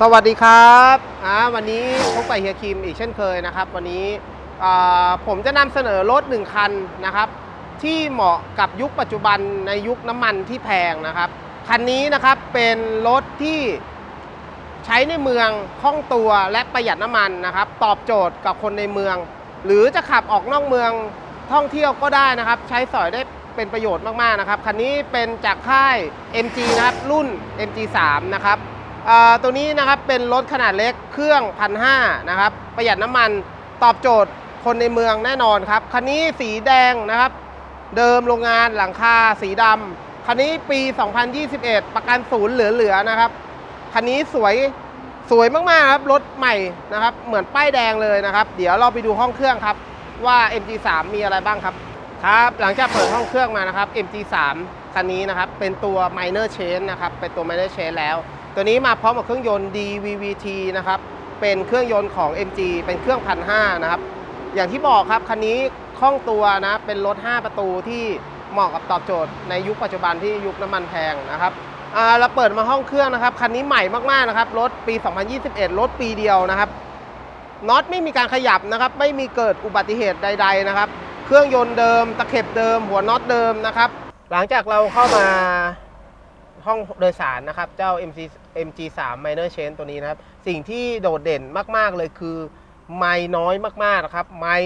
สวัสดีครับอ่าวันนี้พบกับเฮียคิมอีกเช่นเคยนะครับ วันนี้ผมจะนำเสนอรถหนึ่งคันนะครับ ที่เหมาะกับยุคปัจจุบันในยุคน้ำมันที่แพงนะครับ คันนี้นะครับเป็นรถที่ใช้ในเมืองคล่องตัวและประหยัดน้ำมันนะครับ ตอบโจทย์กับคนในเมือง หรือจะขับออกนอกเมืองท่องเที่ยวก็ได้นะครับ ใช้สอยได้เป็นประโยชน์มากๆนะครับ คันนี้เป็นจากค่าย MG นะครับรุ่น MG3 นะครับ ตัวนี้นะครับเป็นรถขนาดเล็กเครื่องพันห้านะครับประหยัดน้ำมันตอบโจทย์คนในเมืองแน่นอนครับ คันนี้สีแดงนะครับ เดิมโรงงานหลังคาสีดำคันนี้ปี 2021 ประกันศูนย์เหลือๆนะครับ คันนี้สวยสวยมากๆครับ รถใหม่นะครับ เหมือนป้ายแดงเลยนะครับ เดี๋ยวเราไปดูห้องเครื่องครับ ว่า MG3 มีอะไรบ้างครับ ครับ หลังจากเปิดห้องเครื่องมานะครับ MG3 คันนี้นะครับ เป็นตัว minor change นะครับ เป็นตัว minor change แล้ว ตัวนี้มาพร้อมกับเครื่องยนต์ DVVT นะครับ เป็นเครื่องยนต์ของ MG เป็นเครื่องพันห้านะครับ อย่างที่บอกครับคันนี้คล่องตัวนะ เป็นรถ 5 ประตูที่เหมาะกับตอบโจทย์ในยุคปัจจุบันที่ยุคน้ำมันแพงนะครับเราเปิดมาห้องเครื่องนะครับ คันนี้ใหม่มากๆนะครับ รถปี 2021 รถปีเดียวนะครับ น็อตไม่มีการขยับนะครับ ไม่มีเกิดอุบัติเหตุใด ๆนะครับ เครื่องยนต์เดิม ตะเข็บเดิม หัวน็อตเดิมนะครับ หลังจากเราเข้ามา ห้องโดยสารนะครับ เจ้า MG MG3 Minor Change ตัวนี้นะครับ สิ่งที่โดดเด่นมาก ๆ เลยคือ ไม่น้อยมาก ๆ นะครับ ไม่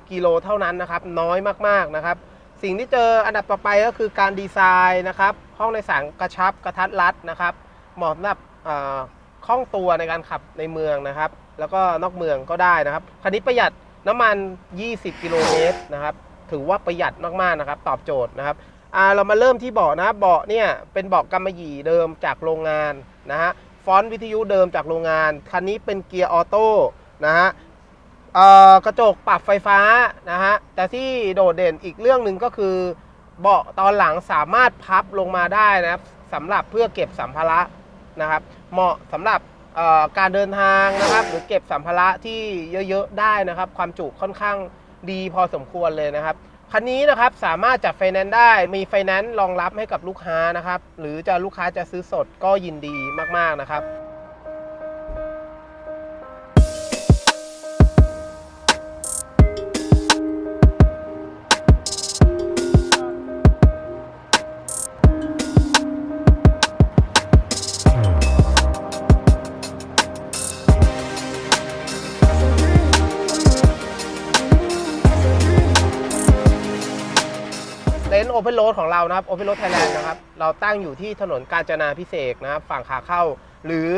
15,330 กิโลเท่านั้นนะครับ น้อยมาก ๆ นะครับ สิ่งที่เจออันดับต่อไปก็คือการดีไซน์นะครับ ห้องโดยสารกระชับกระทัดรัดนะครับ เหมาะสำหรับเอ่อคล่องตัวในการขับในเมืองนะครับ แล้วก็นอกเมืองก็ได้นะครับคันนี้ประหยัดน้ำมัน 20 กิโลเมตรนะครับ ถือว่าประหยัดมากๆนะครับ ตอบโจทย์นะครับ อ่าเรามาเริ่มที่เบาะนะเบาะเนี่ยเป็นเบาะกำมะหยี่เดิมจากโรงงานนะฮะฟอนต์วิทยุเดิมจากโรงงาน คันนี้เป็นเกียร์ออโต้นะฮะกระจกปรับไฟฟ้านะฮะแต่ที่โดดเด่นอีกเรื่องหนึ่งก็คือ เบาะตอนหลังสามารถพับลงมาได้นะครับสำหรับเพื่อเก็บสัมภาระนะครับ เหมาะสำหรับการเดินทางนะครับ หรือเก็บสัมภาระที่เยอะๆได้นะครับ ความจุค่อนข้างดีพอสมควรเลยนะครับ คันนี้นะครับสามารถจัดไฟแนนซ์ได้มีไฟแนนซ์รองรับให้กับลูกค้านะครับ หรือจะลูกค้าจะซื้อสดก็ยินดีมากๆนะครับ เต็นท์โอเพนโรดของเรานะครับโอเพนโรดไทยแลนด์นะครับ เราตั้งอยู่ที่ถนนกาญจนาพิเศษนะครับ ฝั่งขาเข้า หรือ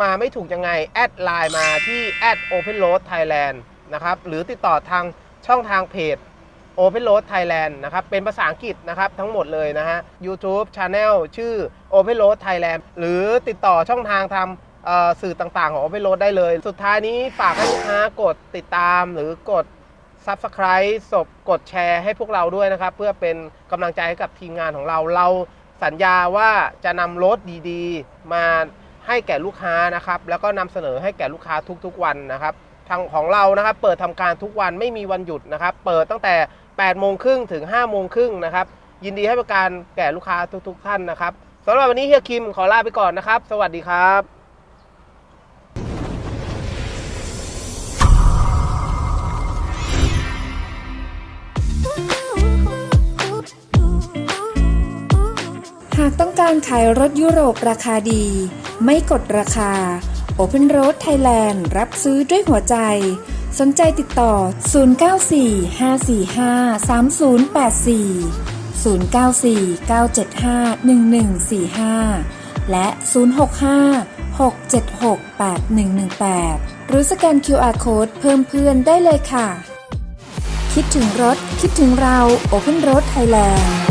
มาไม่ถูกยังไง แอดไลน์มาที่แอดโอเพนโรดไทยแลนด์นะครับ หรือติดต่อทางช่องทางเพจ Open Road Thailand นะครับ เป็นภาษาอังกฤษนะครับ ทั้งหมดเลยนะฮะ YouTube Channel ชื่อ Open Road Thailand หรือติดต่อช่องทางทำสื่อต่างๆ ของ Open Road ได้เลย สุดท้ายนี้ฝากให้ลูกค้ากดติดตามหรือกด Subscribe ศพกดแชร์ให้พวกเราด้วยนะครับ เพื่อเป็นกำลังใจให้กับทีมงานของเรา เราสัญญาว่าจะนำรถดีๆ มาให้แก่ลูกค้านะครับ แล้วก็นำเสนอให้แก่ลูกค้าทุกๆวันนะครับ ทางของเรานะครับ เปิดทำการทุกวันไม่มีวันหยุดนะครับ เปิดตั้งแต่8โมงครึ่งถึง5โมงครึ่งนะครับ ยินดีให้บริการแก่ลูกค้าทุกๆท่านนะครับสำหรับวันนี้เฮียคิมขอลาไปก่อนนะครับ สวัสดีครับ หากต้องการขายรถยุโรปราคาดี ไม่กดราคา Open Road Thailand รับซื้อด้วยหัวใจ สนใจติดต่อ 094-545-3084 094-975-1145 และ 065-676-8118 หรือสแกน QR Code เพิ่มเพื่อนได้เลยค่ะ คิดถึงรถ คิดถึงเรา Open Road Thailand